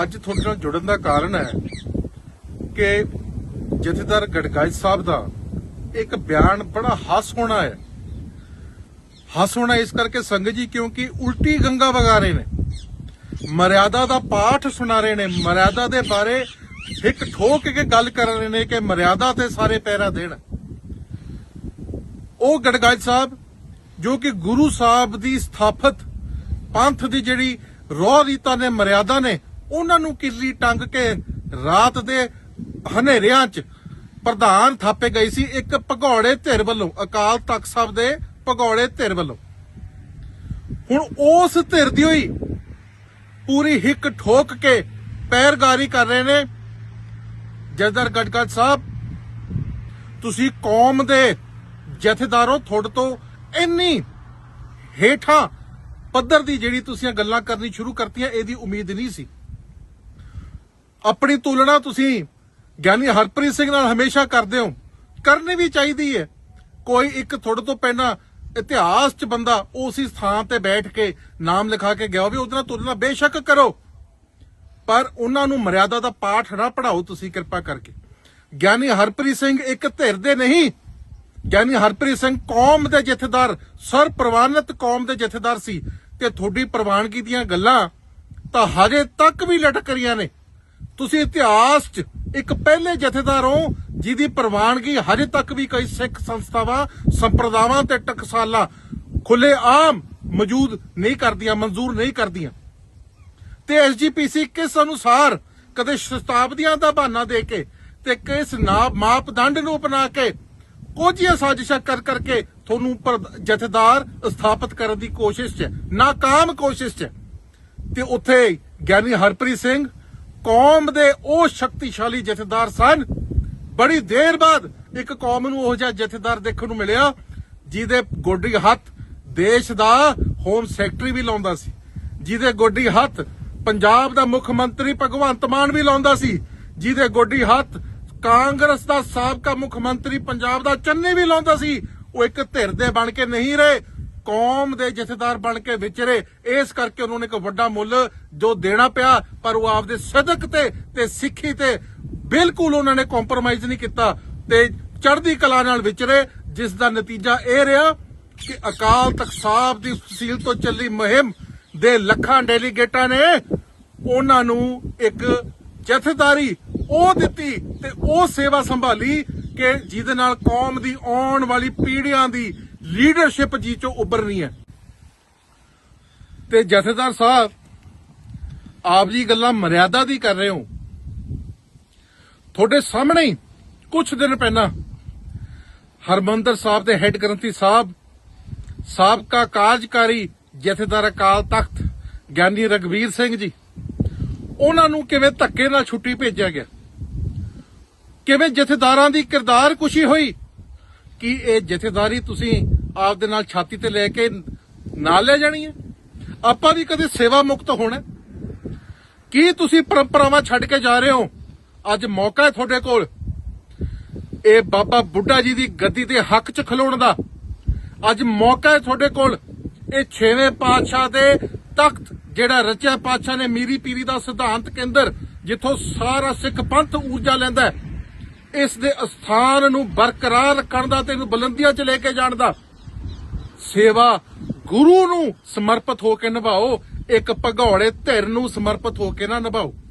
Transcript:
ਅੱਜ ਤੁਹਾਡੇ ਨਾਲ ਜੁੜਨ ਦਾ ਕਾਰਨ ਹੈ ਕਿ ਜਥੇਦਾਰ ਗੜਗਾਜ ਸਾਹਿਬ ਦਾ ਇੱਕ ਬਿਆਨ ਬੜਾ ਹੱਸ ਹੋਣਾ ਹੈ। ਹੱਸ ਹੋਣਾ ਇਸ ਕਰਕੇ ਸੰਗਤ ਜੀ, ਕਿਉਂਕਿ ਉਲਟੀ ਗੰਗਾ ਵਗਾ ਰਹੇ ਨੇ। ਮਰਿਆਦਾ ਦਾ ਪਾਠ ਸੁਣਾ ਰਹੇ ਨੇ। ਮਰਿਆਦਾ ਦੇ ਬਾਰੇ ਇੱਕ ਠੋਕ ਕੇ ਗੱਲ ਕਰ ਰਹੇ ਨੇ ਕਿ ਮਰਿਆਦਾ ਤੇ ਸਾਰੇ ਪੈਰਾ ਦੇਣ। ਉਹ ਗੜਗਾਜ ਸਾਹਿਬ, ਜੋ ਕਿ ਗੁਰੂ ਸਾਹਿਬ ਦੀ ਸਥਾਪਿਤ ਪੰਥ ਦੀ ਜਿਹੜੀ ਰੋਹ ਰੀਤਾਂ ਨੇ, ਮਰਿਆਦਾ ਨੇ ਉਹਨਾਂ ਨੂੰ ਕਿੱਲੀ ਟੰਗ ਕੇ ਰਾਤ ਦੇ ਹਨੇਰਿਆਂ 'ਚ ਪ੍ਰਧਾਨ ਥਾਪੇ ਗਈ ਸੀ ਇੱਕ ਭਗੌੜੇ ਧਿਰ ਵੱਲੋਂ, ਅਕਾਲ ਤਖਤ ਸਾਹਿਬ ਦੇ ਭਗੌੜੇ ਧਿਰ ਵੱਲੋਂ। ਹੁਣ ਉਸ ਧਿਰ ਦੀ ਹੋਈ ਪੂਰੀ ਹਿੱਕ ਠੋਕ ਕੇ ਪੈਰਗਾਰੀ ਕਰ ਰਹੇ ਨੇ। ਜਦਰ ਗੜਗੜ ਸਾਹਿਬ, ਤੁਸੀਂ ਕੌਮ ਦੇ ਜਥੇਦਾਰੋਂ, ਤੁਹਾਡੇ ਤੋਂ ਇੰਨੀ ਹੇਠਾਂ ਪੱਧਰ ਦੀ ਜਿਹੜੀ ਤੁਸੀਂ ਗੱਲਾਂ ਕਰਨੀ ਸ਼ੁਰੂ ਕਰਤੀਆਂ, ਇਹਦੀ ਉਮੀਦ ਨਹੀਂ ਸੀ। ਆਪਣੀ ਤੁਲਨਾ ਤੁਸੀਂ ਗਿਆਨੀ ਹਰਪ੍ਰੀਤ ਸਿੰਘ ਨਾਲ ਹਮੇਸ਼ਾ ਕਰਦੇ ਹੋ। ਕਰਨੀ ਵੀ ਚਾਹੀਦੀ ਹੈ ਕੋਈ ਇੱਕ ਤੁਹਾਡੇ ਤੋਂ ਪਹਿਲਾਂ ਇਤਿਹਾਸ 'ਚ ਬੰਦਾ ਉਸੇ ਥਾਂ ਤੇ ਬੈਠ ਕੇ ਨਾਮ ਲਿਖਾ ਕੇ ਗਿਆ ਹੋਵੇ, ਉਹਦੇ ਨਾਲ ਤੁਲਨਾ ਬੇਸ਼ੱਕ ਕਰੋ। ਪਰ ਉਹਨਾਂ ਨੂੰ ਮਰਿਆਦਾ ਦਾ ਪਾਠ ਨਾ ਪੜਾਓ ਤੁਸੀਂ ਕਿਰਪਾ ਕਰਕੇ। ਗਿਆਨੀ ਹਰਪ੍ਰੀਤ ਸਿੰਘ ਇੱਕ ਧਿਰ ਦੇ ਨਹੀਂ। ਗਿਆਨੀ ਹਰਪ੍ਰੀਤ ਸਿੰਘ ਕੌਮ ਦੇ ਜਥੇਦਾਰ ਸਰ ਪ੍ਰਵਾਨਿਤ ਕੌਮ ਦੇ ਜਥੇਦਾਰ ਸੀ। ਤੇ ਤੁਹਾਡੀ ਪ੍ਰਵਾਨਗੀ ਦੀਆਂ ਗੱਲਾਂ ਤਾਂ ਹਜੇ ਤੱਕ ਵੀ ਲਟਕ ਰਹੀਆਂ ਨੇ। ਤੁਸੀਂ ਇਤਿਹਾਸ 'ਚ ਇੱਕ ਪਹਿਲੇ ਜਥੇਦਾਰ ਹੋ, ਜਿਹਦੀ ਪ੍ਰਵਾਨਗੀ ਹਜੇ ਤੱਕ ਵੀ ਕਈ ਸਿੱਖ ਸੰਸਥਾਵਾਂ, ਸੰਪਰਦਾਵਾਂ ਤੇ ਟਕਸਾਲਾਂ ਖੁੱਲੇ ਆਮ ਮੌਜੂਦ ਨਹੀਂ ਕਰਦੀਆਂ, ਮਨਜ਼ੂਰ ਨਹੀਂ ਕਰਦੀਆਂ। ਤੇ ਐਸਜੀਪੀਸੀ ਕਿਸ ਅਨੁਸਾਰ ਕਦੇ ਸ਼ਤਾਬਦੀਆਂ ਦਾ ਬਹਾਨਾ ਦੇ ਕੇ ਤੇ ਕਿਸ ਨਾ ਮਾਪਦੰਡ ਨੂੰ ਅਪਣਾ ਕੇ ਕੋਝੀਆਂ ਸਾਜ਼ਿਸ਼ਾਂ ਕਰ ਕਰਕੇ ਤੁਹਾਨੂੰ ਜਥੇਦਾਰ ਸਥਾਪਿਤ ਕਰਨ ਦੀ ਕੋਸ਼ਿਸ਼ 'ਚ ਨਾਕਾਮ ਕੋਸ਼ਿਸ਼ 'ਚ ਤੇ ਉੱਥੇ ਗਿਆਨੀ ਹਰਪ੍ਰੀਤ ਸਿੰਘ ਕੌਮ ਦੇ ਉਹ ਸ਼ਕਤੀਸ਼ਾਲੀ ਜਥੇਦਾਰ ਸਨ। ਬੜੀ ਦੇਰ ਬਾਅਦ ਇੱਕ ਕੌਮ ਨੂੰ ਉਹ ਜਿਹਾ ਜਥੇਦਾਰ ਦੇਖਣ ਨੂੰ ਮਿਲਿਆ, ਜਿਹਦੇ ਗੋਡੀ ਹੱਥ ਦੇਸ਼ ਦਾ ਹੋਮ ਸੈਕਟਰੀ ਵੀ ਲਾਉਂਦਾ ਸੀ। ਜਿਹਦੇ ਗੋਡੀ ਹੱਥ ਪੰਜਾਬ ਦਾ ਮੁੱਖ ਮੰਤਰੀ ਭਗਵੰਤ ਮਾਨ ਵੀ ਲਾਉਂਦਾ ਸੀ। ਜਿਹਦੇ ਗੋਡੀ ਹੱਥ ਕਾਂਗਰਸ ਦਾ ਸਾਬਕਾ ਮੁੱਖ ਮੰਤਰੀ ਪੰਜਾਬ ਦਾ ਚੰਨੀ ਵੀ ਲਾਉਂਦਾ ਸੀ। ਉਹ ਇੱਕ ਧਿਰ ਦੇ ਬਣ ਕੇ ਨਹੀਂ ਰਹੇ। ਕੌਮ ਦੇ ਜਥੇਦਾਰ ਬਣ ਕੇ ਵਿਚਰੇ। ਇਸ ਕਰਕੇ ਉਹਨਾਂ ਨੇ ਇੱਕ ਵੱਡਾ ਮੁੱਲ ਜੋ ਦੇਣਾ ਪਿਆ, ਪਰ ਉਹ ਆਪਦੇ ਸਦਕ ਤੇ ਤੇ ਸਿੱਖੀ ਤੇ ਬਿਲਕੁਲ ਉਹਨਾਂ ਨੇ ਕੰਪਰੋਮਾਈਜ਼ ਨਹੀਂ ਕੀਤਾ ਤੇ ਚੜ੍ਹਦੀ ਕਲਾ ਨਾਲ ਵਿਚਰੇ ਜਿਸ ਦਾ ਨਤੀਜਾ ਇਹ ਰਿਹਾ ਕਿ ਅਕਾਲ ਤਖਤ ਸਾਹਿਬ ਦੀ ਫਸੀਲ ਤੋਂ ਚੱਲੀ ਮੁਹਿੰਮ ਦੇ ਲੱਖਾਂ ਡੈਲੀਗੇਟਾਂ ਨੇ ਉਹਨਾਂ ਨੂੰ ਇੱਕ ਜਥੇਦਾਰੀ ਉਹ ਦਿੱਤੀ ਤੇ ਉਹ ਸੇਵਾ ਸੰਭਾਲੀ ਕਿ ਜਿਹਦੇ ਨਾਲ ਕੌਮ ਦੀ ਆਉਣ ਵਾਲੀ ਪੀੜ੍ਹੀਆਂ ਦੀ ਲੀਡਰਸ਼ਿਪ ਜੀ ਚੋਂ ਉੱਭਰਨੀ ਹੈ। ਤੇ ਜਥੇਦਾਰ ਸਾਹਿਬ, ਆਪ ਜੀ ਗੱਲਾਂ ਮਰਿਆਦਾ ਦੀ ਕਰ ਰਹੇ ਹੋ। ਤੁਹਾਡੇ ਸਾਹਮਣੇ ਹੀ ਕੁਝ ਦਿਨ ਪਹਿਲਾਂ ਹਰਮੰਦਰ ਸਾਹਿਬ ਦੇ ਹੈੱਡ ਗ੍ਰੰਥੀ ਸਾਹਿਬ, ਸਾਬਕਾ ਕਾਰਜਕਾਰੀ ਜਥੇਦਾਰ ਅਕਾਲ ਤਖਤ ਗਿਆਨੀ ਰਗਵੀਰ ਸਿੰਘ ਜੀ, ਉਹਨਾਂ ਨੂੰ ਕਿਵੇਂ ਧੱਕੇ ਨਾਲ ਛੁੱਟੀ ਭੇਜਿਆ ਗਿਆ? ਕਿਵੇਂ ਜਥੇਦਾਰਾਂ ਦੀ ਕਿਰਦਾਰ ਕੁਸ਼ੀ ਹੋਈ? ਕਿ ਇਹ ਜਥੇਦਾਰੀ ਤੁਸੀਂ ਆਪ ਦੇ ਨਾਲ ਛਾਤੀ ਤੇ ਲੈ ਕੇ ਨਾਲ ਲੈ ਜਾਣੀ ਹੈ? ਆਪਾਂ ਵੀ ਕਦੇ ਸੇਵਾ ਮੁਕਤ ਹੋਣਾ ਕੀ ਤੁਸੀਂ ਪਰੰਪਰਾਵਾਂ ਛੱਡ ਕੇ ਜਾ ਰਹੇ ਹੋ? ਅੱਜ ਮੌਕਾ ਹੈ ਤੁਹਾਡੇ ਕੋਲ। ਇਹ ਬਾਬਾ ਬੁੱਢਾ ਜੀ ਦੀ ਗੱਦੀ ਦੇ ਹੱਕ 'ਚ ਖਲੋਣ ਦਾ। ਅੱਜ ਮੌਕਾ ਹੈ ਤੁਹਾਡੇ ਕੋਲ। ਇਹ ਛੇਵੇਂ ਪਾਤਸ਼ਾਹ ਦੇ ਤਖਤ, ਜਿਹੜਾ ਰਚਿਆ ਪਾਤਸ਼ਾਹ ਨੇ ਮੀਰੀ ਪੀਰੀ ਦਾ ਸਿਧਾਂਤ ਕੇਂਦਰ, ਜਿੱਥੋਂ ਸਾਰਾ ਸਿੱਖ ਪੰਥ ਊਰਜਾ ਲੈਂਦਾ ਹੈ। ਇਸ ਦੇ ਅਸਥਾਨ ਨੂੰ ਬਰਕਰਾਰ ਰੱਖਣ ਦਾ ਤੇ ਇਹਨੂੰ ਬੁਲੰਦੀਆਂ 'ਚ ਲੈ ਕੇ ਜਾਣ ਦਾ ਸੇਵਾ ਗੁਰੂ ਨੂੰ ਸਮਰਪਿਤ ਹੋ ਕੇ ਨਿਭਾਓ, ਇੱਕ ਭਗੌੜੇ ਧਿਰ ਨੂੰ ਸਮਰਪਿਤ ਹੋ ਕੇ ਨਾ ਨਿਭਾਓ।